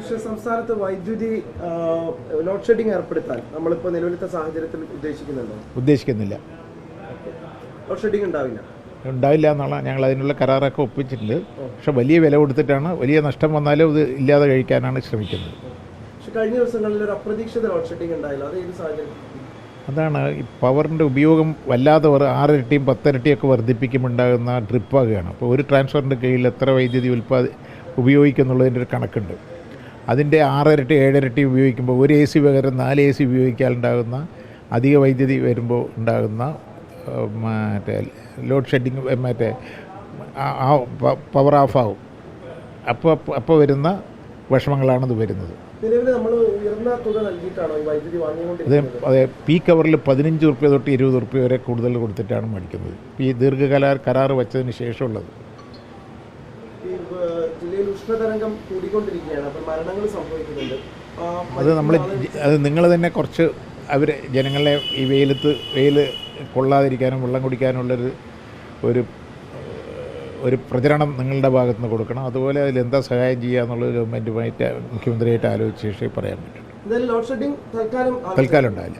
പക്ഷേ സംസ്ഥാനത്ത് വൈദ്യുതി ലോഡ് ഷെഡിംഗ് ഏർപ്പെടുത്താൻ നമ്മളിപ്പോൾ നിലവിലത്തെ സാഹചര്യത്തിൽ ഉദ്ദേശിക്കുന്നുണ്ടോ? ഉദ്ദേശിക്കുന്നില്ല. ലോഡ് ഷെഡിംഗ് ഉണ്ടാവില്ല? ഉണ്ടാവില്ല എന്നുള്ള ഞങ്ങൾ അതിനുള്ള കരാറൊക്കെ ഒപ്പിച്ചിട്ടുണ്ട്. പക്ഷെ വലിയ വില കൊടുത്തിട്ടാണ് വലിയ നഷ്ടം വന്നാലും ഇത് ഇല്ലാതെ കഴിക്കാനാണ് ശ്രമിക്കുന്നത്. പക്ഷെ കഴിഞ്ഞ ദിവസങ്ങളിൽ ഒരു അപ്രതീക്ഷിത ലോഡ് ഷെഡിംഗ് ഉണ്ടായില്ല. അത് ഏത് സാഹചര്യം? അതാണ് ഈ പവറിന്റെ ഉപയോഗം വല്ലാതെ ഒരു ആറിരട്ടിയും പത്തിരട്ടിയൊക്കെ വർദ്ധിപ്പിക്കുമ്പോൾ ഉണ്ടാകുന്ന ഡ്രിപ്പാകുകയാണ് അപ്പോൾ ഒരു ട്രാൻസ്ഫറിന്റെ കീഴിൽ എത്ര വൈദ്യുതി ഉൽപ്പാദി ഉപയോഗിക്കുന്നുള്ളതിന്റെ ഒരു കണക്കുണ്ട്. അതിന്റെ ആറിരട്ടി ഏഴിരട്ടി ഉപയോഗിക്കുമ്പോൾ ഒരു എ സി പകരം നാല് എ സി ഉപയോഗിക്കാറുണ്ടാകുന്ന അധിക വൈദ്യുതി വരുമ്പോൾ ഉണ്ടാകുന്ന മറ്റേ ലോഡ് ഷെഡിങ് മറ്റേ പവർ ആവും അപ്പോൾ അപ്പോൾ വരുന്ന വിഷമങ്ങളാണിത് വരുന്നത്. അതെ അതെ പി കവറിൽ പതിനഞ്ച് റുപ്യ തൊട്ട് ഇരുപത് റുപ്യ വരെ കൂടുതൽ കൊടുത്തിട്ടാണ് മേടിക്കുന്നത്. ഈ ദീർഘകാല കരാർ വെച്ചതിന് ശേഷമുള്ളത്. ഈ ജില്ലയിൽ ഉഷ്ണതരംഗം കൂടിക്കൊണ്ടിരിക്കുകയാണ്. അപ്പോൾ മരണങ്ങൾ സംഭവിക്കുന്നുണ്ട്. അത് നമ്മൾ അത് നിങ്ങൾ തന്നെ കുറച്ച് അവർ ജനങ്ങളെ ഈ വെയിലത്ത് വെയിൽ കൊള്ളാതിരിക്കാനും വെള്ളം കുടിക്കാനുള്ളൊരു ഒരു ഒരു പ്രചരണം നിങ്ങളുടെ ഭാഗത്തുനിന്ന് കൊടുക്കണം. അതുപോലെ അതിൽ എന്താ സഹായം ചെയ്യുക എന്നുള്ളത് ഗവൺമെന്റുമായിട്ട് മുഖ്യമന്ത്രിയായിട്ട് ആലോചിച്ച ശേഷമേ പറയാൻ പറ്റും തൽക്കാലം ഉണ്ടാവില്ല.